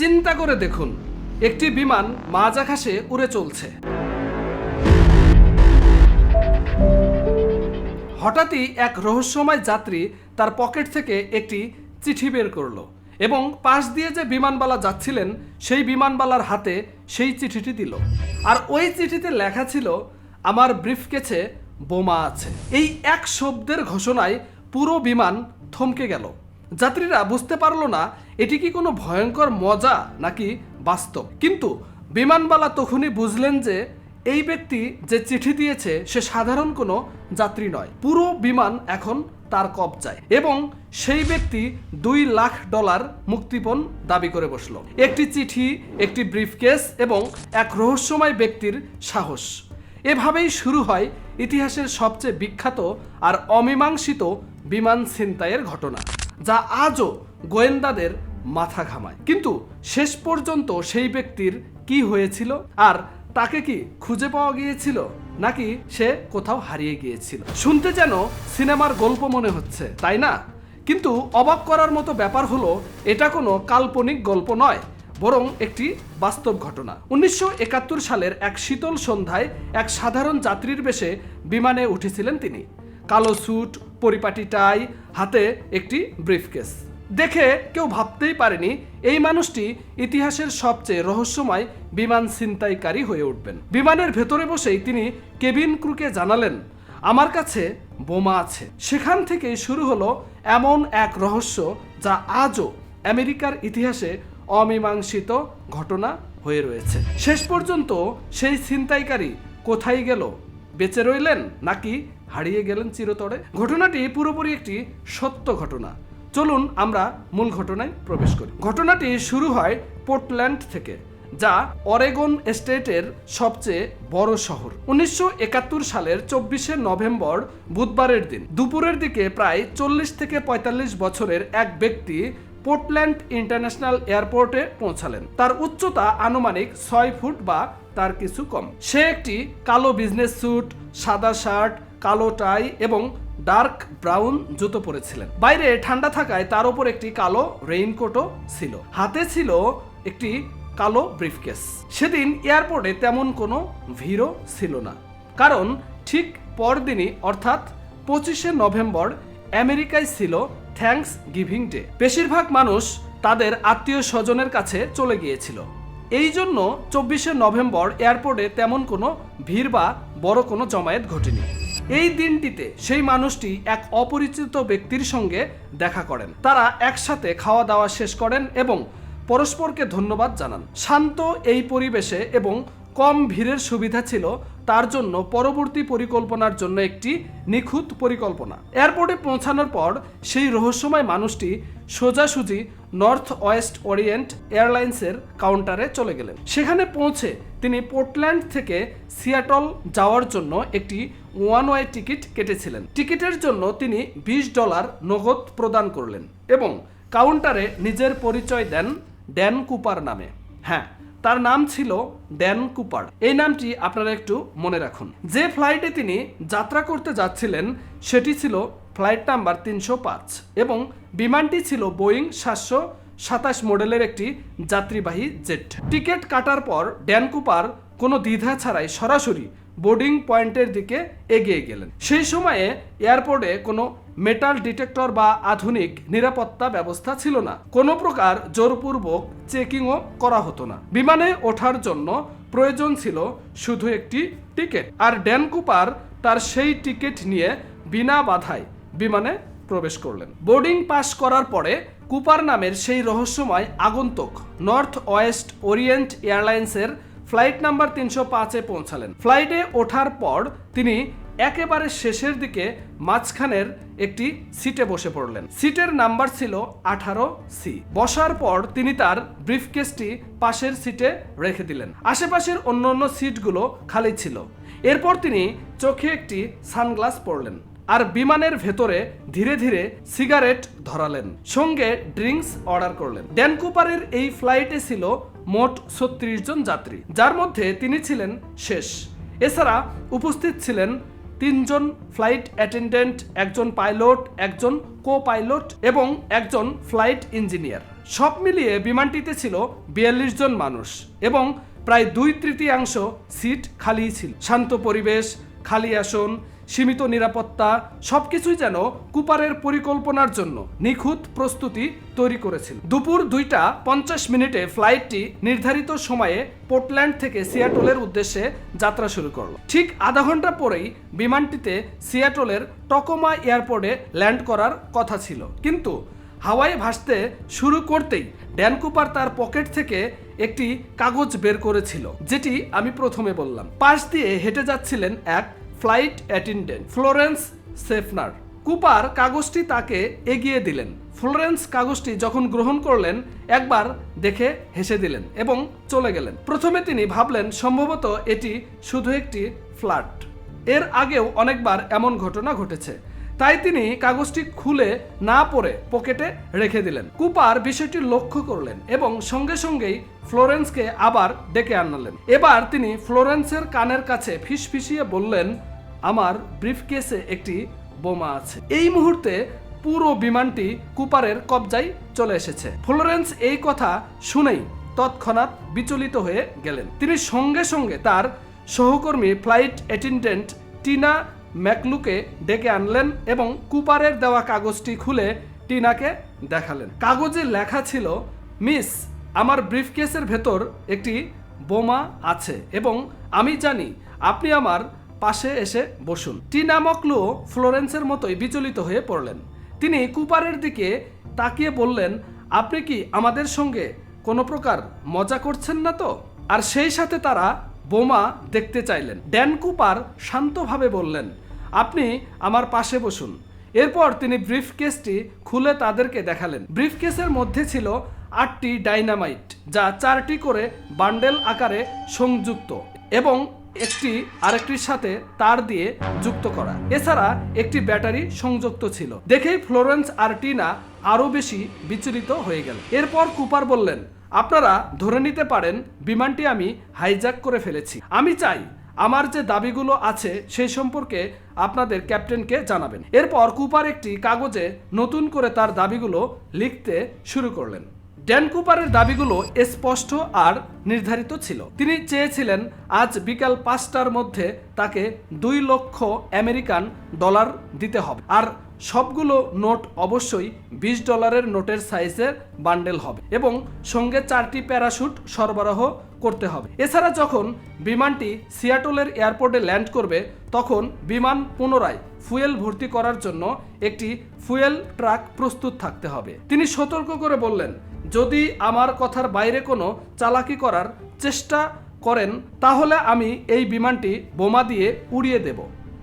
চিন্তা করে দেখুন, একটি বিমান মাঝ আকাশে উড়ে চলছে। হঠাৎই এক রহস্যময় যাত্রী তার পকেট থেকে একটি চিঠি বের করল এবং পাশ দিয়ে যে বিমানবালা যাচ্ছিলেন, সেই বিমানবালার হাতে সেই চিঠিটি দিল। আর ওই চিঠিতে লেখা ছিল, আমার ব্রিফকেছে বোমা আছে। এই এক শব্দের ঘোষণায় পুরো বিমান থমকে গেল। যাত্রীরা বুঝতে পারল না, এটি কি কোনো ভয়ঙ্কর মজা নাকি বাস্তব। কিন্তু বিমানবালা তখনই বুঝলেন যে এই ব্যক্তি যে চিঠি দিয়েছে, সে সাধারণ কোনো যাত্রী নয়। পুরো বিমান এখন তার কবজায় এবং সেই ব্যক্তি দুই লাখ ডলার মুক্তিপণ দাবি করে বসল। একটি চিঠি, একটি ব্রিফকেস এবং এক রহস্যময় ব্যক্তির সাহস। এভাবেই শুরু হয় ইতিহাসের সবচেয়ে বিখ্যাত আর অমীমাংসিত বিমান ছিনতাইয়ের ঘটনা। যা আজও গোয়েন্দাদের মাথা ঘামায়। কিন্তু শেষ পর্যন্ত সেই ব্যক্তির কি হয়েছিল? আর তাকে কি খুঁজে পাওয়া গিয়েছিল? নাকি সে কোথাও হারিয়ে গিয়েছিল? শুনতে যেন সিনেমার গল্প মনে হচ্ছে, তাই না? কিন্তু অবাক করার মতো ব্যাপার হলো, এটা কোনো কাল্পনিক গল্প নয়, বরং একটি বাস্তব ঘটনা। উনিশশো একাত্তর সালের এক শীতল সন্ধ্যায় এক সাধারণ যাত্রীর বেশে বিমানে উঠেছিলেন তিনি। কালো স্যুট পরিপাটি টাই হাতে একটি ব্রিফকেস। দেখে কেউ ভাবতেই পারেনি এই মানুষটি ইতিহাসের সবচেয়ে রহস্যময় বিমান ছিনতাইকারী হয়ে উঠবেন। বিমানের ভেতরে বসেই তিনি কেবিন ক্রুকে জানালেন, আমার কাছে বোমা আছে। সেখান থেকেই শুরু হলো এমন এক রহস্য যা আজও আমেরিকার ইতিহাসে অমীমাংসিত ঘটনা হয়ে রয়েছে। শেষ পর্যন্ত সেই ছিনতাইকারী কোথায় গেল, বেঁচে রইলেন নাকি হারিয়ে গেলেন চিরতরে। ঘটনাটি পুরোপুরি একটি সত্য ঘটনা। চলুন আমরা মূল ঘটনায় প্রবেশ করি। ঘটনাটি শুরু হয় পোর্টল্যান্ড থেকে, যা অরেগন স্টেটের সবচেয়ে বড় শহর। উনিশশো একাত্তর সালের চব্বিশে নভেম্বর, বুধবারের দিন দুপুরের দিকে প্রায় চল্লিশ থেকে পঁয়তাল্লিশ বছরের এক ব্যক্তি পোর্টল্যান্ড ইন্টারন্যাশনাল এয়ারপোর্টে পৌঁছালেন। তার উচ্চতা আনুমানিক ছয় ফুট বা তার কিছু কম। সে একটি কালো বিজনেস স্যুট, সাদা শার্ট কালো টাই এবং ডার্ক ব্রাউন জুতো পরেছিলেন। বাইরে ঠান্ডা থাকায় তার উপর একটি কালো রেইনকোটও ছিল। হাতে ছিল একটি কালো ব্রিফকেস। সেদিন এয়ারপোর্টে তেমন কোনো ভিড়ও ছিল না। কারণ ঠিক পরদিনই, অর্থাৎ পঁচিশে নভেম্বর, আমেরিকায় ছিল থ্যাঙ্কস গিভিং ডে। বেশিরভাগ মানুষ তাদের আত্মীয় স্বজনের কাছে চলে গিয়েছিল। এই জন্য চব্বিশে নভেম্বর এয়ারপোর্টে তেমন কোনো ভিড় বা বড় কোনো জমায়েত ঘটেনি। এই দিনটিতে সেই মানুষটি এক অপরিচিত ব্যক্তির সঙ্গে দেখা করেন। তারা একসাথে খাওয়া দাওয়া শেষ করেন এবং পরস্পরকে ধন্যবাদ জানান। শান্ত এই পরিবেশে এবং কম ভিড়ের সুবিধা ছিল, তার জন্য পরবর্তী পরিকল্পনার জন্য একটি নিখুঁত পরিকল্পনা। এয়ারপোর্টে পৌঁছানোর পর সেই রহস্যময় মানুষটি সোজাসুজি নর্থ ওয়েস্ট ওরিয়েন্ট এয়ারলাইন্সের কাউন্টারে চলে গেলেন। সেখানে পৌঁছে তিনি পোর্টল্যান্ড থেকে সিয়াটল যাওয়ার জন্য একটি ওয়ান ওয়ে টিকিট কেটেছিলেন। টিকিটের জন্য তিনি বিশ ডলার নগদ প্রদান করলেন এবং কাউন্টারে নিজের পরিচয় দেন ড্যান কুপার নামে। হ্যাঁ তার নাম ছিল ড্যান কুপার। এই নামটি আপনারা একটু মনে রাখুন। যে ফ্লাইটে তিনি যাত্রা করতে যাচ্ছিলেন, সেটি ছিল ফ্লাইট নাম্বার তিনশো পাঁচ এবং বিমানটি ছিল বোয়িং সাতশো সাতাশ মডেলের একটি যাত্রীবাহী জেট। টিকিট কাটার পর ড্যান কুপার কোনো দ্বিধা ছাড়াই সরাসরি বোর্ডিং পয়েন্টের দিকে এগিয়ে গেলেন। সেই সময়ে এয়ারপোর্টে কোনো মেটাল ডিটেক্টর বা আধুনিক নিরাপত্তা ব্যবস্থা ছিল না। কোনো প্রকার জোরপূর্বক চেকিংও করা হতো না। বিমানে ওঠার জন্য প্রয়োজন ছিল শুধু একটি টিকিট আর ড্যান কুপার তার সেই টিকিট নিয়ে বিনা বাধায় বিমানে প্রবেশ করলেন। বোর্ডিং পাস করার পরে কুপার নামের সেই রহস্যময় আগন্তুক নর্থ ওয়েস্ট ওরিয়েন্ট এয়ারলাইন্সের ফ্লাইট নাম্বার তিনশো পাঁচে পৌঁছালেন। ফ্লাইটে ওঠার পর তিনি একেবারে শেষের দিকে মাঝখানের একটি সিটে বসে পড়লেন। সিটের নাম্বার ছিল আঠারো সি। বসার পর তিনি তার ব্রিফকেসটি পাশের সিটে রেখে দিলেন। আশেপাশের অন্য অন্য সিটগুলো খালি ছিল। এরপর তিনি চোখে একটি সানগ্লাস পরলেন আর বিমানের ভেতরে ধীরে ধীরে সিগারেট ধরালেন। সঙ্গে ড্রিঙ্কস অর্ডার করলেন। ড্যানকুপারের এই ফ্লাইটে ছিল মোট ছত্রিশ জন যাত্রী, যার মধ্যে তিনি ছিলেন শেষ। এছাড়া উপস্থিত ছিলেন তিনজন ফ্লাইট অ্যাটেন্ডেন্ট, একজন পাইলট, একজন কো পাইলট এবং একজন ফ্লাইট ইঞ্জিনিয়ার। সব মিলিয়ে বিমানটিতে ছিল বিয়াল্লিশ জন মানুষ এবং প্রায় দুই তৃতীয়াংশ সিট খালি ছিল। শান্ত পরিবেশ, খালি আসন সীমিত নিরাপত্তা, সবকিছুই যেন কুপারের পরিকল্পনার জন্য নিখুঁত প্রস্তুতি তৈরি করেছিল। দুপুর দুইটা পঞ্চাশ মিনিটে ফ্লাইটটি নির্ধারিত সময়ে পোর্টল্যান্ড থেকে সিয়াটলের উদ্দেশ্যে যাত্রা শুরু করল। ঠিক আধা ঘণ্টা পরেই বিমানটিতে সিয়াটলের টকোমা এয়ারপোর্টে ল্যান্ড করার কথা ছিল। কিন্তু হাওয়ায় ভাসতে শুরু করতেই ড্যান কুপার তার পকেট থেকে একটি কাগজ বের করেছিল, যেটি আমি প্রথমে বললাম। পাশ দিয়ে হেঁটে যাচ্ছিলেন এক flight attendant Florence Schaffner. Cooper কাগজটি তাকে এগিয়ে দিলেন। ফ্লোরেন্স কাগজটি যখন গ্রহণ করলেন, একবার দেখে হেসে দিলেন এবং চলে গেলেন। প্রথমে তিনি ভাবলেন, সম্ভবত এটি শুধু একটি ফ্ল্যাট এর আগেও অনেকবার এমন ঘটনা ঘটেছে। তাই তিনি কাগজটি খুলে না পড়ে পকেটে রেখে দিলেন। কুপার বিষয়টি লক্ষ্য করলেন এবং সঙ্গে সঙ্গেই ফ্লোরেন্সকে আবার ডেকে আনালেন। এবার তিনি ফ্লোরেন্সের কানের কাছে ফিসফিসিয়ে বললেন আমার ব্রিফকেসে একটি বোমা আছে। এই মুহূর্তে পুরো বিমানটি কুপারের কবজায় চলে এসেছে। ফ্লোরেন্স এই কথা শুনেই তৎক্ষণাৎ বিচলিত হয়ে গেলেন। তিনি সঙ্গে সঙ্গে তার সহকর্মী, ফ্লাইট অ্যাটেন্ডেন্ট টিনা ম্যাকলুকে ডেকে আনলেন এবং কুপারের দেওয়া কাগজটি খুলে টিনাকে দেখালেন। কাগজে লেখা ছিল, মিস, আমার ব্রিফকেসের ভেতর একটি বোমা আছে এবং আমি জানি আপনি আমার পাশে এসে বসুন। টিনা মকলু ফ্লোরেন্সের মতোই বিচলিত হয়ে পড়লেন। তিনি কুপারের দিকে তাকিয়ে বললেন, আপনি কি আমাদের সঙ্গে কোনো প্রকার মজা করছেন না তো? আর সেই সাথে তারা বোমা দেখতে চাইলেন। ড্যান কুপার শান্তভাবে বললেন, আপনি আমার পাশে বসুন। এরপর তিনি ব্রিফ কেসটি খুলে তাদেরকে দেখালেন। ব্রিফ কেসের মধ্যে ছিল আটটি ডাইনামাইট, যা চারটি করে বান্ডেল আকারে সংযুক্ত এবং একটি আরেকটির সাথে তার দিয়ে যুক্ত করা। এছাড়া একটি ব্যাটারি সংযুক্ত ছিল। দেখেই ফ্লোরেন্স আর টিনা আরও বেশি বিচলিত হয়ে গেল। এরপর কুপার বললেন, আপনারা ধরে নিতে পারেন, বিমানটি আমি হাইজ্যাক করে ফেলেছি। আমি চাই আমার যে দাবিগুলো আছে সেই সম্পর্কে আপনাদের ক্যাপ্টেনকে জানাবেন। এরপর কুপার একটি কাগজে নতুন করে তার দাবিগুলো লিখতে শুরু করলেন। ড্যান কুপারের দাবিগুলো স্পষ্ট আর নির্ধারিত ছিল। তিনি চেয়েছিলেন আজ বিকাল পাঁচটার মধ্যে তাকে দুই লক্ষ আমেরিকান ডলার দিতে হবে। আর সবগুলো নোট অবশ্যই বিশ ডলারের নোটের সাইজের বান্ডেল হবে এবং সঙ্গে চারটি প্যারাশুট সরবরাহ করতে হবে। এছাড়া যখন বিমানটি সিয়াটলের এয়ারপোর্টে ল্যান্ড করবে, তখন বিমান পুনরায় ফুয়েল ভর্তি করার জন্য একটি ফুয়েল ট্রাক প্রস্তুত থাকতে হবে। তিনি সতর্ক করে বললেন যদি আমার কথার বাইরে কোনো চালাকি করার চেষ্টা করেন, তাহলে আমি এই বিমানটি বোমা দিয়ে উড়িয়ে দেব।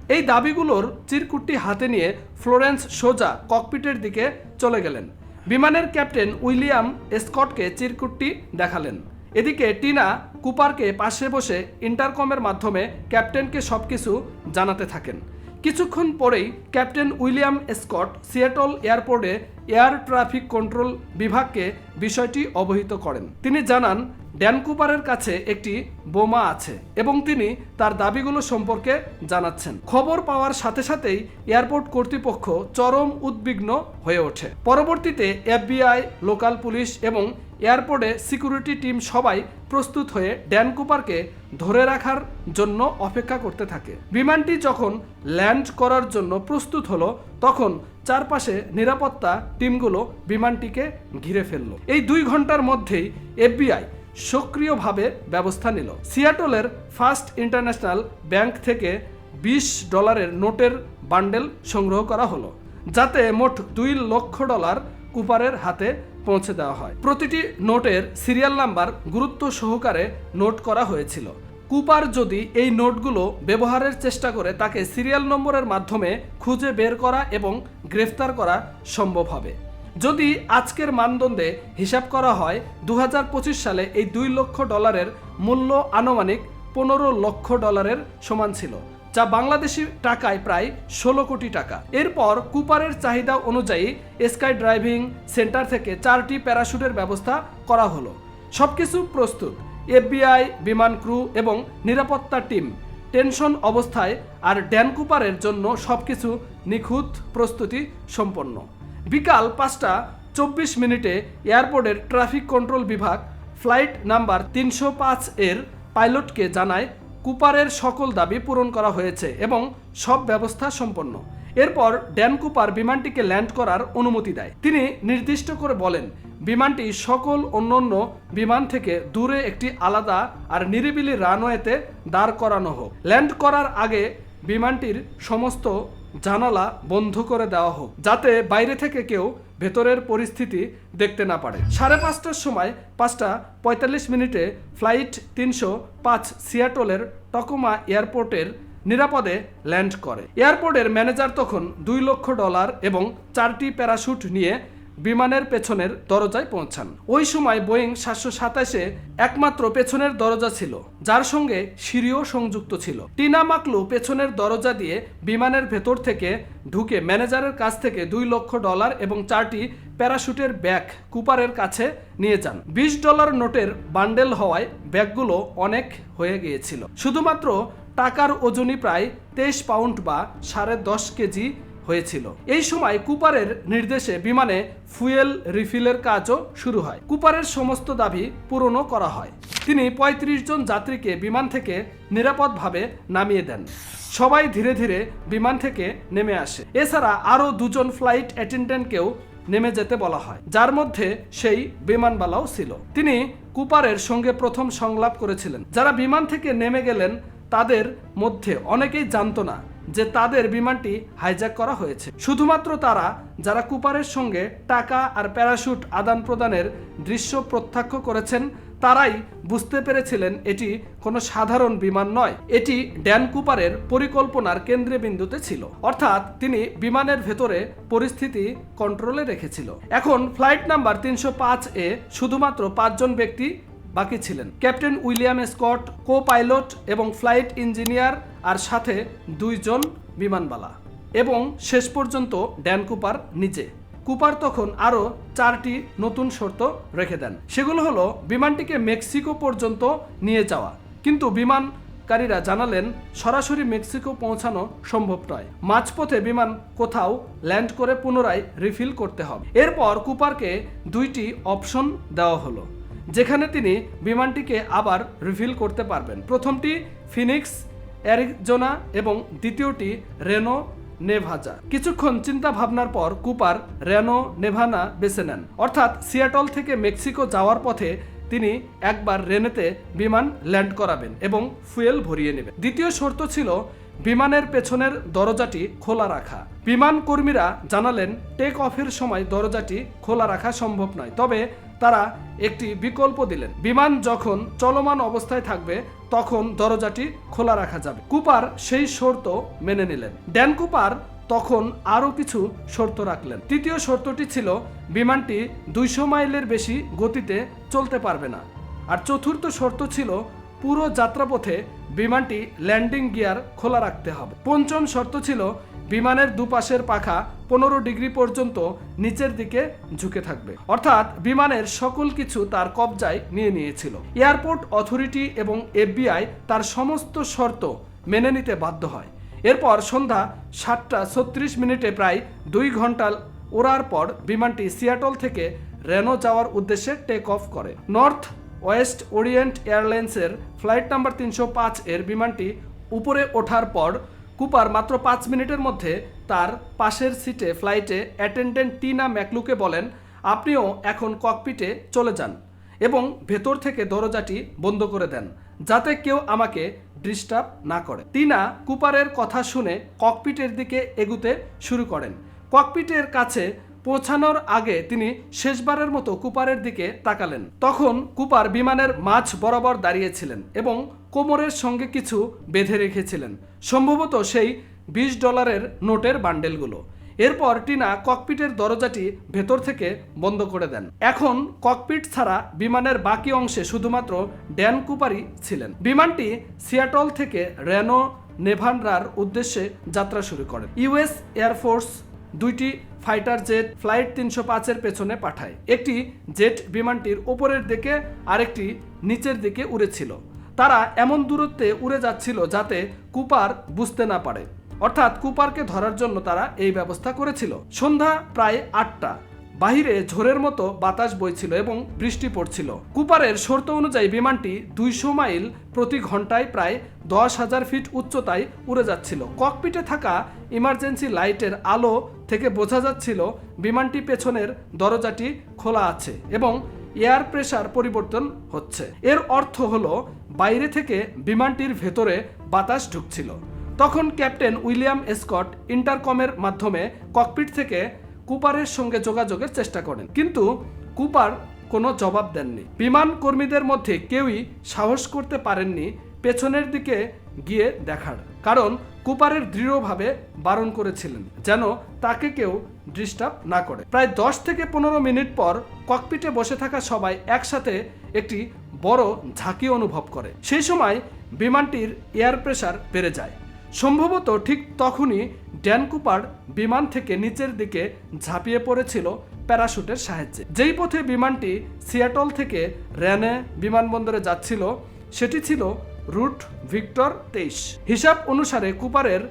এই দাবিগুলোর চিরকুটটি হাতে নিয়ে ফ্লোরেন্স সোজা ককপিটের দিকে চলে গেলেন। বিমানের ক্যাপ্টেন উইলিয়াম স্কটকে চিরকুটটি দেখালেন। এদিকে টিনা কুপারকে পাশে বসে ইন্টারকমের মাধ্যমে ক্যাপ্টেনকে সবকিছু জানাতে থাকেন। কিছুক্ষণ পরেই ক্যাপ্টেন উইলিয়াম স্কট সিয়াটল এয়ারপোর্টে এয়ার ট্রাফিক কন্ট্রোল বিভাগকে বিষয়টি অবহিত করেন। তিনি জানান ড্যানকুপারের কাছে একটি বোমা আছে এবং তিনি তার দাবিগুলো সম্পর্কে জানাচ্ছেন। খবর পাওয়ার সাথে সাথেই এয়ারপোর্ট কর্তৃপক্ষ চরম উদ্বিগ্ন হয়ে ওঠে। পরবর্তীতে এফবিআই, লোকাল পুলিশ এবং এয়ারপোর্টে সিকিউরিটি টিম সবাই প্রস্তুত হয়ে ড্যান কুপারকে ধরে রাখার জন্য অপেক্ষা করতে থাকে। বিমানটি যখন ল্যান্ড করার জন্য প্রস্তুত হলো, তখন চারপাশে নিরাপত্তা টিমগুলো বিমানটিকে ঘিরে ফেলল। এই দুই ঘণ্টার মধ্যেই এফবিআই সক্রিয়ভাবে ব্যবস্থা নিল। সিয়াটলের ফার্স্ট ইন্টারন্যাশনাল ব্যাংক থেকে বিশ ডলারের নোটের বান্ডেল সংগ্রহ করা হলো, যাতে মোট দুই লক্ষ ডলার কুপারের হাতে পৌঁছে দেওয়া হয়। প্রতিটি নোটের সিরিয়াল নাম্বার গুরুত্ব সহকারে নোট করা হয়েছিল। কুপার যদি এই নোটগুলো ব্যবহারের চেষ্টা করে তাকে সিরিয়াল নম্বরের মাধ্যমে খুঁজে বের করা এবং গ্রেফতার করা সম্ভব হবে। যদি আজকের মানদণ্ডে হিসাব করা হয় দু হাজার পঁচিশ সালে এই দুই লক্ষ ডলারের মূল্য আনুমানিক পনেরো লক্ষ ডলারের সমান ছিল। যা বাংলাদেশি টাকায় প্রায় ষোলো কোটি টাকা। এরপর কুপারের চাহিদা অনুযায়ী স্কাই ড্রাইভিং সেন্টার থেকে চারটি প্যারাশুটের ব্যবস্থা করা হলো। সবকিছু প্রস্তুত। এফবিআই, বিমান ক্রু এবং নিরাপত্তা টিম। টেনশন অবস্থায় আর ড্যান কুপারের জন্য সবকিছু নিখুঁত প্রস্তুতি সম্পন্ন। বিকাল পাঁচটা চব্বিশ মিনিটে এয়ারপোর্টের ট্রাফিক কন্ট্রোল বিভাগ ফ্লাইট নাম্বার তিনশো পাঁচ এর পাইলটকে জানায় কুপারের সকল দাবি পূরণ করা হয়েছে এবং সব ব্যবস্থা সম্পন্ন। এরপর ড্যান কুপার বিমানটিকে ল্যান্ড করার অনুমতি দেয়। তিনি নির্দিষ্ট করে বলেন, বিমানটি সকল অন্যান্য বিমান থেকে দূরে একটি আলাদা আর নিরিবিলি রানওয়েতে দাঁড় করানো হোক। ল্যান্ড করার আগে বিমানটির সমস্ত জানালা বন্ধ করে দেওয়া হোক, যাতে বাইরে থেকে কেউ ভেতরের পরিস্থিতি দেখতে না পারে। সাড়ে পাঁচটার সময় পাঁচটা পঁয়তাল্লিশ মিনিটে ফ্লাইট তিনশো পাঁচ সিয়াটলের টকোমা এয়ারপোর্টের নিরাপদে ল্যান্ড করে। এয়ারপোর্টের ম্যানেজার তখন দুই লক্ষ ডলার এবং চারটি প্যারাশুট নিয়ে বিমানের পেছনের দরজায় পৌঁছান। ওই সময় বোয়িং সাতশো সাতাশে একমাত্র পেছনের দরজা ছিল, যার সঙ্গে সিঁড়িও সংযুক্ত ছিল। টিনা মাকলু পেছনের দরজা দিয়ে বিমানের ভেতর থেকে ঢুকে ম্যানেজারের কাছ থেকে দুই লক্ষ ডলার এবং চারটি প্যারাশুটের ব্যাগ কুপারের কাছে নিয়ে যান। বিশ ডলার নোটের বান্ডেল হওয়ায় ব্যাগগুলো অনেক হয়ে গিয়েছিল। শুধুমাত্র টাকার ওজনই প্রায় তেইশ পাউন্ড বা সাড়ে দশ কেজি হয়েছিল। এই সময় কুপারের নির্দেশে বিমানে ফুয়েল রিফিলের কাজও শুরু হয়। কুপারের সমস্ত দাবি পূরণও করা হয়। তিনি ৩৫ জন যাত্রীকে বিমান থেকে নিরাপদভাবে নামিয়ে দেন। সবাই ধীরে ধীরে বিমান থেকে নেমে আসে। এছাড়া আরও দুজন ফ্লাইট অ্যাটেন্ডেন্টকেও নেমে যেতে বলা হয়, যার মধ্যে সেই বিমানবালাও ছিল। তিনি কুপারের সঙ্গে প্রথম সংলাপ করেছিলেন। যারা বিমান থেকে নেমে গেলেন, তাদের মধ্যে অনেকেই জানতো না যে তাদের বিমানটি হাইজ্যাক করা হয়েছে। শুধুমাত্র তারা, যারা কুপারের সঙ্গে টাকা আর প্যারাশুট আদান প্রদানের দৃশ্য প্রত্যক্ষ করেছেন, তারাই বুঝতে পেরেছিলেন এটি কোনো সাধারণ বিমান নয়। এটি ড্যান কুপারের পরিকল্পনার কেন্দ্রে বিন্দুতে ছিল। অর্থাৎ তিনি বিমানের ভেতরে পরিস্থিতি কন্ট্রোলে রেখেছিল। এখন ফ্লাইট নাম্বার তিনশো পাঁচ এ শুধুমাত্র পাঁচজন ব্যক্তি বাকি ছিলেন। Captain William Scott co pilot এবং ফ্লাইট ইঞ্জিনিয়ার আর সাথে দুইজন বিমানবালা। এবং শেষ পর্যন্ত ড্যান কুপার নিজে। কুপার তখন আরও চারটি নতুন শর্ত রেখে দেন। সেগুলো হলো, বিমানটিকে মেক্সিকো পর্যন্ত নিয়ে যাওয়া। কিন্তু বিমানকারীরা জানালেন, সরাসরি মেক্সিকো পৌঁছানো সম্ভব নয়। মাঝপথে বিমান কোথাও ল্যান্ড করে পুনরায় রিফিল করতে হবে। এরপর কুপারকে দুইটি অপশন দেওয়া হলো। যেখানে তিনি বিমানটিকে আবার রিফিল করতে পারবেন। প্রথমটি ফিনিক্স অ্যারিজোনা এবং দ্বিতীয়টি রেনো নেভাজা কিছুক্ষণ চিন্তা ভাবনার পর কুপার রেনো নেভানা বেছে নেন। অর্থাৎ সিয়াটল থেকে মেক্সিকো যাওয়ার পথে তিনি একবার রেনেতে বিমান ল্যান্ড করাবেন এবং ফুয়েল ভরিয়ে নেবেন। দ্বিতীয় শর্ত ছিল বিমানের পেছনের দরজাটি খোলা রাখা। বিমান কর্মীরা জানালেন, টেক অফের সময় দরজাটি খোলা রাখা সম্ভব নয়। তবে তারা একটি বিকল্প দিলেন। বিমান যখন চলমান অবস্থায় থাকবে, তখন দরজাটি খোলা রাখা যাবে। কুপার সেই শর্ত মেনে নিলেন। ড্যান কুপার তখন আরও কিছু শর্ত রাখলেন। তৃতীয় শর্তটি ছিল, বিমানটি দুইশো মাইলের বেশি গতিতে চলতে পারবে না। আর চতুর্থ শর্ত ছিল পুরো যাত্রাপথে বিমানটি ল্যান্ডিং গিয়ার খোলা রাখতে হবে। পঞ্চম শর্ত ছিল, বিমানের দুপাশের পাখা পনেরো ডিগ্রি পর্যন্ত নিচের দিকে ঝুঁকে থাকবে। অর্থাৎ বিমানের সকল কিছু তার কবজায় নিয়ে নিয়েছিল। এয়ারপোর্ট অথরিটি এবং এফবিআই তার সমস্ত শর্ত মেনে নিতে বাধ্য হয়। এরপর সন্ধ্যা সাতটা ছত্রিশ মিনিটে প্রায় দুই ঘণ্টা ওড়ার পর বিমানটি সিয়াটল থেকে রেনো যাওয়ার উদ্দেশ্যে টেক অফ করে। নর্থ ওয়েস্ট ওরিয়েন্ট এয়ারলাইন্সের ফ্লাইট নাম্বার তিনশো পাঁচ এর বিমানটি উপরে ওঠার পর কুপার মাত্র পাঁচ মিনিটের মধ্যে তার পাশের সিটে ফ্লাইটে অ্যাটেন্ডেন্ট টিনা ম্যাকলুকে বলেন, আপনিও এখন ককপিটে চলে যান এবং ভেতর থেকে দরজাটি বন্ধ করে দেন, যাতে কেউ আমাকে ডিস্টার্ব না করে। টিনা কুপারের কথা শুনে ককপিটের দিকে এগুতে শুরু করেন। ককপিটের কাছে পৌঁছানোর আগে তিনি শেষবারের মতো কুপারের দিকে তাকালেন। তখন কুপার বিমানের মাঝ বরাবর দাঁড়িয়েছিলেন এবং কোমরের সঙ্গে কিছু বেঁধে রেখেছিলেন। সম্ভবত সেই বিশ ডলারের নোটের বান্ডেলগুলো। এরপর টিনা ককপিটের দরজাটি ভেতর থেকে বন্ধ করে দেন। এখন ককপিট ছাড়া বিমানের বাকি অংশে শুধুমাত্র ড্যান কুপারই ছিলেন। বিমানটি সিয়াটল থেকে রেনো নেভানরার উদ্দেশ্যে যাত্রা শুরু করেন। ইউএস এয়ারফোর্স দুইটি ফাইটার জেট ফ্লাইট তিনশো পাঁচের পেছনে পাঠায়। একটি জেট বিমানটির ওপরের দিকে, আরেকটি নিচের দিকে উড়েছিল। তারা এমন দূরত্বে উড়ে যাচ্ছিল যাতে কুপার বুঝতে না পারে। অর্থাৎ কুপারকে ধরার জন্য তারা এই ব্যবস্থা করেছিল। সন্ধ্যা প্রায় আটটা। বাহিরে ঝোরের মতো বাতাস বইছিল এবং বৃষ্টি পড়ছিল। কুপারের শর্ত অনুযায়ী বিমানটি দুইশো মাইল প্রতি ঘন্টায় প্রায় দশ হাজার ফিট উচ্চতায় উড়ে যাচ্ছিল। ককপিটে থাকা ইমার্জেন্সি লাইটের আলো থেকে বোঝা যাচ্ছিল বিমানটি পেছনের দরজাটি খোলা আছে এবং এয়ার প্রেসার পরিবর্তন হচ্ছে। এর অর্থ হলো, বাইরে থেকে বিমানটির ভেতরে বাতাস ঢুকছিল। তখন ক্যাপ্টেন উইলিয়াম স্কট ইন্টারকমের মাধ্যমে ককপিট থেকে কুপারের সঙ্গে যোগাযোগের চেষ্টা করেন। কিন্তু কুপার কোনো জবাব দেননি। বিমান কর্মীদের মধ্যে কেউই সাহস করতে পারেননি পেছনের দিকে গিয়ে দেখার। কারণ কুপারের দৃঢ়ভাবে বারণ করেছিলেন, যেন তাকে কেউ ডিস্টার্ব না করে। প্রায় দশ থেকে পনেরো মিনিট পর ককপিটে বসে থাকা সবাই একসাথে একটি বড় ঝাঁকি অনুভব করে। সেই সময় বিমানটির এয়ার প্রেসার বেড়ে যায়। সম্ভবত ঠিক তখনই ড্যান কুপার বিমান থেকে নিচের দিকে ঝাঁপিয়ে পড়েছিল প্যারাশুটের সাহায্যে। যেই পথে বিমানটি সিয়াটল থেকে র্যানে বিমানবন্দরে যাচ্ছিল, সেটি ছিল রুট ভিক্টর তেইশ। হিসাব অনুসারে কুপারের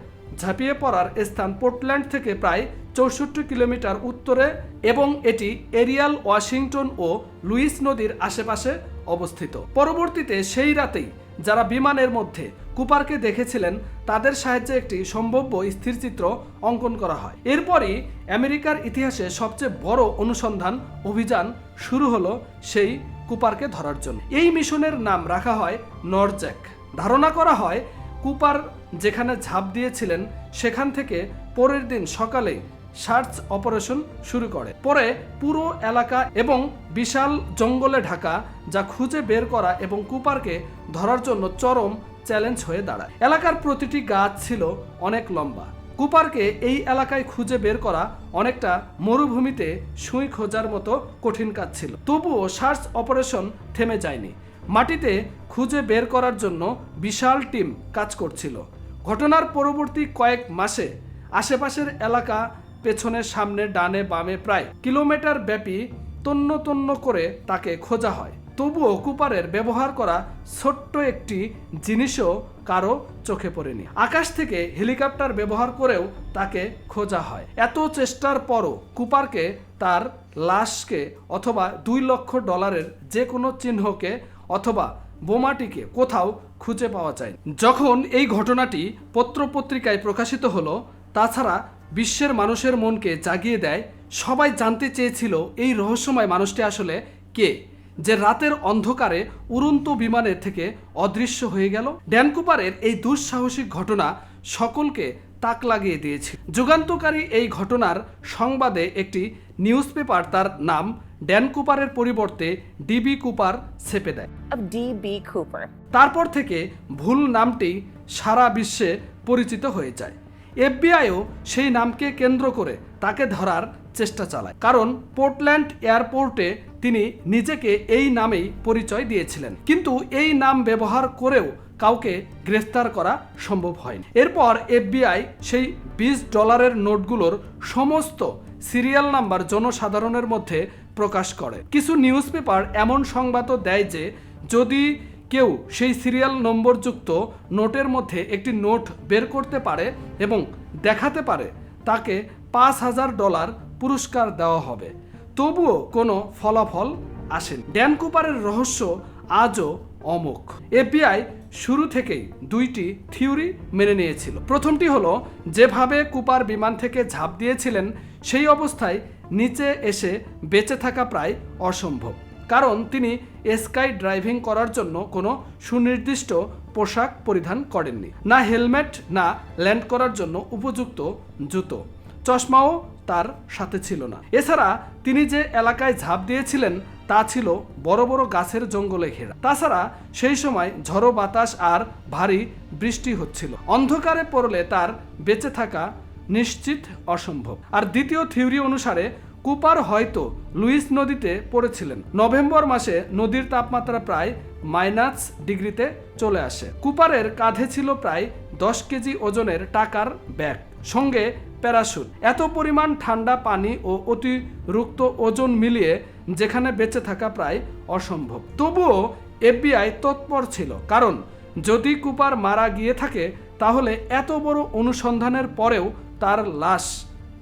ঝাঁপিয়ে পড়ার স্থান পোর্টল্যান্ড থেকে প্রায় চৌষট্টি কিলোমিটার উত্তরে এবং এটি এরিয়াল ওয়াশিংটন ও লুইস নদীর আশেপাশে অবস্থিত। পরবর্তীতে সেই রাতেই যারা বিমানের মধ্যে কুপারকে দেখেছিলেন, তাদের সাহায্যে একটি সম্ভাব্য স্থিরচিত্র অঙ্কন করা হয়। এরপরই আমেরিকার ইতিহাসে সবচেয়ে বড় অনুসন্ধান অভিযান শুরু হলো সেই কুপারকে ধরার জন্য। এই মিশনের নাম রাখা হয় নরজ্যাক। ধারণা করা হয়, কুপার যেখানে ঝাঁপ দিয়েছিলেন, সেখান থেকে পরের দিন সকালে সার্চ অপারেশন শুরু করে। পরে পুরো এলাকা এবং বিশাল জঙ্গলে ঢাকা, যা খুঁজে বের করা এবং কুপারকে ধরার জন্য চরম চ্যালেঞ্জ হয়ে দাঁড়ায়। এলাকার প্রতিটি গাছ ছিল অনেক লম্বা। কুপারকে এই এলাকায় খুঁজে বের করা অনেকটা মরুভূমিতে সুই খোঁজার মতো কঠিন কাজ ছিল। তবুও সার্চ অপারেশন থেমে যায়নি। মাটিতে খুঁজে বের করার জন্য বিশাল টিম কাজ করছিল। ঘটনার পরবর্তী কয়েক মাসে আশেপাশের এলাকা পেছনে, সামনে, ডানে, বামে প্রায় কিলোমিটার ব্যাপী তন্ন তন্ন করে তাকে খোঁজা হয়। তবুও কুপারের ব্যবহার করা ছোট্ট একটি জিনিসও কারও চোখে পড়েনি। আকাশ থেকে হেলিকপ্টার ব্যবহার করেও তাকে খোঁজা হয়। এত চেষ্টার পরও কুপারকে তার লাশকে অথবা দুই লক্ষ ডলারের যে কোনো চিহ্নকে অথবা বোমাটিকে কোথাও খুঁজে পাওয়া যায় যখন এই ঘটনাটি পত্রপত্রিকায় প্রকাশিত হলো, তাছাড়া বিশ্বের মানুষের মনকে জাগিয়ে দেয়, সবাই জানতে চেয়েছিল এই রহস্যময় মানুষটি আসলে কে। যে রাতের অন্ধকারে উড়ন্ত বিমানের থেকে অদৃশ্য হয়ে গেল ড্যানকুপারের এই দুঃসাহসিক ঘটনা সকলকে তাক লাগিয়ে দিয়েছে যুগান্তকারী এই ঘটনার সংবাদে একটি নিউজ পেপার তার নাম ড্যান কুপারের পরিবর্তে ডিবি কুপার ছেপে দেয় D.B. Cooper. তারপর থেকে ভুল নামটি সারা বিশ্বে পরিচিত হয়ে যায় এফবিআইও সেই নামকে কেন্দ্র করে তাকে ধরার চেষ্টা চালায়। কারণ পোর্টল্যান্ড এয়ারপোর্টে তিনি নিজেকে এই নামেই পরিচয় দিয়েছিলেন। কিন্তু এই নাম ব্যবহার করেও কাউকে গ্রেফতার করা সম্ভব হয়নি। এরপর এফবিআই সেই বিশ ডলারের নোটগুলোর সমস্ত সিরিয়াল নাম্বার জনসাধারণের মধ্যে প্রকাশ করে। কিছু নিউজ পেপার এমন সংবাদও দেয় যে, যদি কেউ সেই সিরিয়াল নম্বরযুক্ত নোটের মধ্যে একটি নোট বের করতে পারে এবং দেখাতে পারে, তাকে পাঁচ হাজার ডলার পুরস্কার দেওয়া হবে। তবুও কোনো ফলাফল আসেনি। ড্যান কুপারের রহস্য আজও অমোক এপিআই শুরু থেকেই দুইটি থিওরি মেনে নিয়েছিল। প্রথমটি হলো, যেভাবে কুপার বিমান থেকে ঝাঁপ দিয়েছিলেন, সেই অবস্থায় নিচে এসে বেঁচে থাকা প্রায় অসম্ভব। কারণ তিনি স্কাই ড্রাইভিং করার জন্য কোনো সুনির্দিষ্ট পোশাক পরিধান করেননি। না হেলমেট, না ল্যান্ড করার জন্য উপযুক্ত জুতো। চশমাও তার সাথে ছিল না। এছাড়া তিনি যে এলাকায় ঝাঁপ দিয়েছিলেন, তা ছিল বড় বড় গাছের জঙ্গলে ঘেরা। তাছাড়া সেই সময় ঝড়ো বাতাস আর ভারী বৃষ্টি হচ্ছিল। অন্ধকারে পড়লে তার বেঁচে থাকা নিশ্চিত অসম্ভব। আর দ্বিতীয় থিওরি অনুসারে কুপার হয়তো লুইস নদীতে পড়েছিলেন। নভেম্বর মাসে নদীর তাপমাত্রা প্রায় মাইনাস ডিগ্রিতে চলে আসে। কুপারের কাঁধে ছিল প্রায় দশ কেজি ওজনের টাকার ব্যাগ। সঙ্গে প্যারাশুট। এত পরিমাণ ঠান্ডা পানি ও অতিরিক্ত ওজন মিলিয়ে যেখানে বেঁচে থাকা প্রায় অসম্ভব। তবুও এফবিআই তৎপর ছিল, কারণ যদি কুপার মারা গিয়ে থাকে, তাহলে এত বড় অনুসন্ধানের পরেও তার লাশ,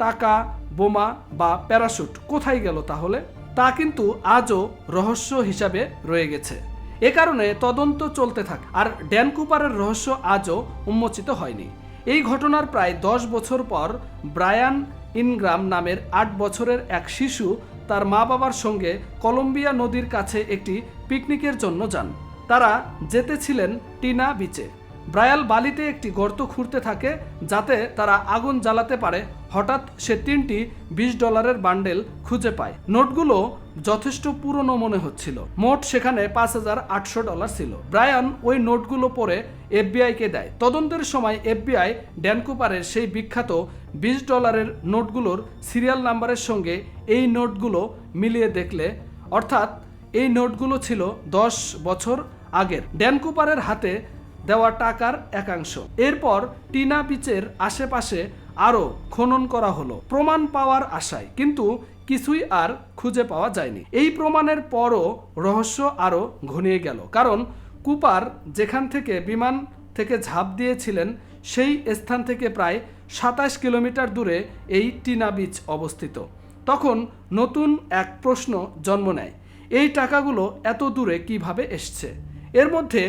টাকা, বোমা বা প্যারাশুট কোথায় গেল তাহলে? তা কিন্তু আজও রহস্য হিসাবে রয়ে গেছে। এ কারণে তদন্ত চলতে থাকে, আর ড্যান কুপারের রহস্য আজও উন্মোচিত হয়নি। এই ঘটনার প্রায় দশ বছর পর ব্রায়ান ইনগ্রাম নামের আট বছরের এক শিশু তার মা বাবার সঙ্গে কলম্বিয়া নদীর কাছে একটি পিকনিকের জন্য যান। তারা যেতেছিলেন টিনা বিচে। ব্রায়াল বালিতে একটি গর্ত খুঁড়তে থাকে যাতে তারা আগুন জ্বালাতে পারে। হঠাৎ সে তিনটি বিশ ডলারের বান্ডেল খুঁজে পায়। নোটগুলো যথেষ্ট পুরনো মনে হচ্ছিল। মোট সেখানে পাঁচ হাজার আটশো ডলার ছিল। ব্রায়ান ওই নোটগুলো পরে এফবিআইকে দেয়। তদন্তের সময় এফবিআই ড্যানকুপারের সেই বিখ্যাত বিশ ডলারের নোটগুলোর সিরিয়াল নাম্বারের সঙ্গে এই নোটগুলো মিলিয়ে দেখলে, অর্থাৎ এই নোটগুলো ছিল দশ বছর আগের। ড্যানকুপারের হাতে দেওয়া টাকার একাংশ। এরপর টিনা বিচের আশেপাশে আরও খনন করা হলো। প্রমাণ পাওয়ার আশায়, কিন্তু কিছুই আর খুঁজে পাওয়া যায়নি। এই প্রমাণের পরও রহস্য আরও ঘনিয়ে গেল। কারণ কুপার যেখান থেকে বিমান থেকে ঝাঁপ দিয়েছিলেন, সেই স্থান থেকে প্রায় সাতাশ কিলোমিটার দূরে এই টিনা বিচ অবস্থিত। তখন নতুন এক প্রশ্ন জন্ম নেয়, এই টাকাগুলো এত দূরে কীভাবে এসছে? এর মধ্যে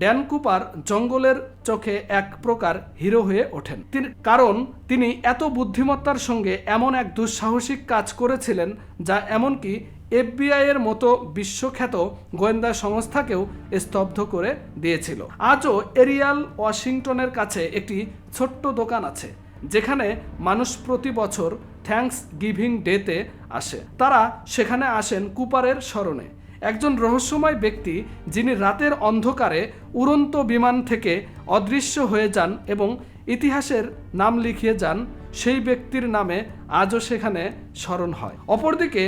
ড্যান কুপার জঙ্গলের চোখে এক প্রকার হিরো হয়ে ওঠেন। তিনি কারণ তিনি এত বুদ্ধিমত্তার সঙ্গে এমন এক দুঃসাহসিক কাজ করেছিলেন যা এমনকি এফবিআই এর মতো বিশ্বখ্যাত গোয়েন্দা সংস্থাকেও স্তব্ধ করে দিয়েছিল। আজও এরিয়াল ওয়াশিংটনের কাছে একটি ছোট্ট দোকান আছে, যেখানে মানুষ প্রতি বছর থ্যাঙ্কস গিভিং ডেতে আসে। তারা সেখানে আসেন কুপারের স্মরণে। একজন রহস্যময় ব্যক্তি যিনি রাতের অন্ধকারে উড়ন্ত বিমান থেকে অদৃশ্য হয়ে যান এবং ইতিহাসের নাম লিখিয়ে যান, সেই ব্যক্তির নামে আজও সেখানে স্মরণ হয়। অপরদিকে,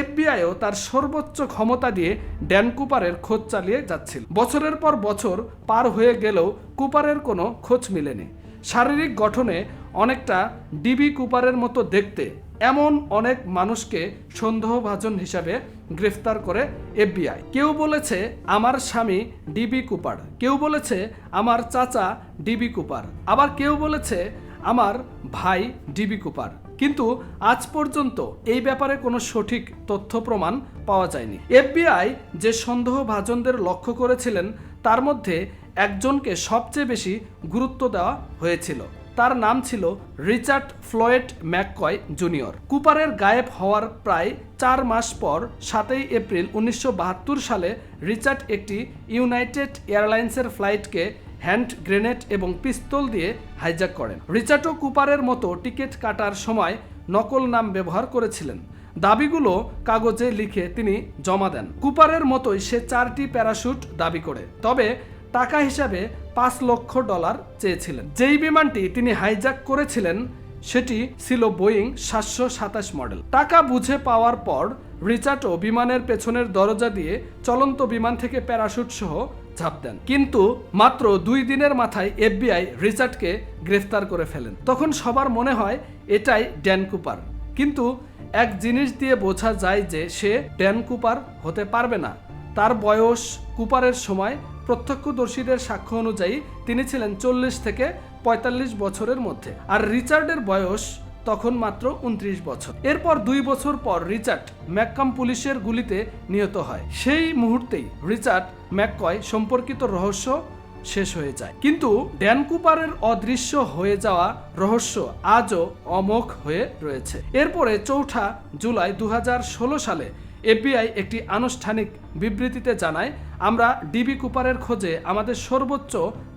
এফবিআইও তার সর্বোচ্চ ক্ষমতা দিয়ে ড্যান কুপারের খোঁজ চালিয়ে যাচ্ছিল। বছরের পর বছর পার হয়ে গেলেও কুপারের কোনো খোঁজ মিলেনি। শারীরিক গঠনে অনেকটা ডিবি কুপারের মতো দেখতে এমন অনেক মানুষকে সন্দেহভাজন হিসাবে গ্রেফতার করে এফবিআই। কেউ বলেছে, আমার স্বামী ডিবি কুপার। কেউ বলেছে, আমার চাচা ডিবি কুপার। আবার কেউ বলেছে, আমার ভাই ডিবি কুপার। কিন্তু আজ পর্যন্ত এই ব্যাপারে কোনো সঠিক তথ্য প্রমাণ পাওয়া যায়নি। এফবিআই যে সন্দেহভাজনদের লক্ষ্য করেছিলেন, তার মধ্যে একজনকে সবচেয়ে বেশি গুরুত্ব দেওয়া হয়েছিল। তার নাম ছিল রিচার্ড ফ্লয়েড ম্যাককয় জুনিয়র। কুপারের গায়েব হওয়ার প্রায় চার মাস পর, সাতই এপ্রিল উনিশশো বাহাত্তর সালে রিচার্ড একটি ইউনাইটেড এয়ারলাইন্সের ফ্লাইটকে হ্যান্ড গ্রেনেড এবং পিস্তল দিয়ে হাইজ্যাক করেন। রিচার্ডও কুপারের মতো টিকিট কাটার সময় নকল নাম ব্যবহার করেছিলেন। দাবিগুলো কাগজে লিখে তিনি জমা দেন। কুপারের মতোই সে চারটি প্যারাশুট দাবি করে। তবে টাকা হিসাবে পাঁচ লক্ষ ডলার চেয়েছিলেন। যেই বিমানটি তিনি হাইজ্যাক করেছিলেন, সেটি ছিল বোয়িং সাতশো সাতাশ মডেল। টাকা বুঝে পাওয়ার পর, রিচার্ডও বিমানের পেছনের দরজা দিয়ে চলন্ত বিমান থেকে প্যারাশুট সহ ঝাঁপ দেন। কিন্তু মাত্র দুই দিনের মাথায় এফবিআই রিচার্ডকে গ্রেফতার করে ফেলেন। তখন সবার মনে হয়, এটাই ড্যান কুপার। কিন্তু এক জিনিস দিয়ে বোঝা যায় যে সে ড্যান কুপার হতে পারবে না। তার বয়স কুপারের সময় প্রত্যক্ষদর্শীদের সাক্ষ্য অনুযায়ী তিনি ছিলেন চল্লিশ থেকে পঁয়তাল্লিশ বছরের মধ্যে। আর রিচার্ডের বয়স তখন মাত্র উনত্রিশ বছর। এরপর দুই বছর পর রিচার্ড ম্যাককাম পুলিশের গুলিতে নিহত হয়। সেই মুহূর্তেই রিচার্ড ম্যাককয় সম্পর্কিত রহস্য শেষ হয়ে যায়। কিন্তু ড্যান কুপারের অদৃশ্য হয়ে যাওয়া রহস্য আজও অমোঘ হয়ে রয়েছে। এরপরে চৌঠা জুলাই দু হাজার ষোলো সালে এফবিআই একটি আনুষ্ঠানিক বিবৃতিতে জানায়, আমরা ডিবি কুপারের খোঁজে আমাদের সর্বোচ্চ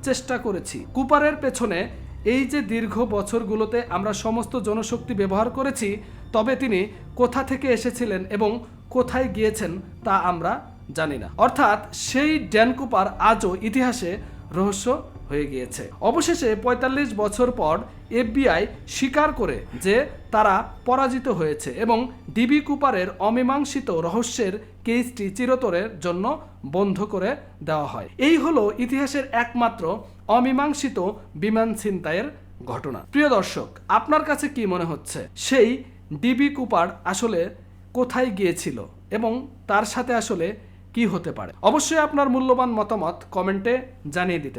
চেষ্টা করেছি। কুপারের পেছনে এই যে দীর্ঘ বছরগুলোতে আমরা সমস্ত জনশক্তি ব্যবহার করেছি, তবে তিনি কোথা থেকে এসেছিলেন এবং কোথায় গিয়েছেন তা আমরা জানি না। অর্থাৎ সেই ড্যান কুপার আজও ইতিহাসে রহস্য হয়ে গিয়েছে। অবশেষে ৪৫ বছর পর এফবিআই স্বীকার করে যে তারা পরাজিত হয়েছে এবং ডিবি কুপারের অমীমাংসিত রহস্যের কেসটি চিরতরের জন্য বন্ধ করে দেওয়া হয়। এই হলো ইতিহাসের একমাত্র অমীমাংসিত বিমান ছিনতাইয়ের ঘটনা। প্রিয় দর্শক, আপনার কাছে কি মনে হচ্ছে? সেই ডিবি কুপার আসলে কোথায় গিয়েছিল এবং তার সাথে আসলে কি হতে পারে? অবশ্যই আপনার মূল্যবান মতামত কমেন্টে জানিয়ে দিতে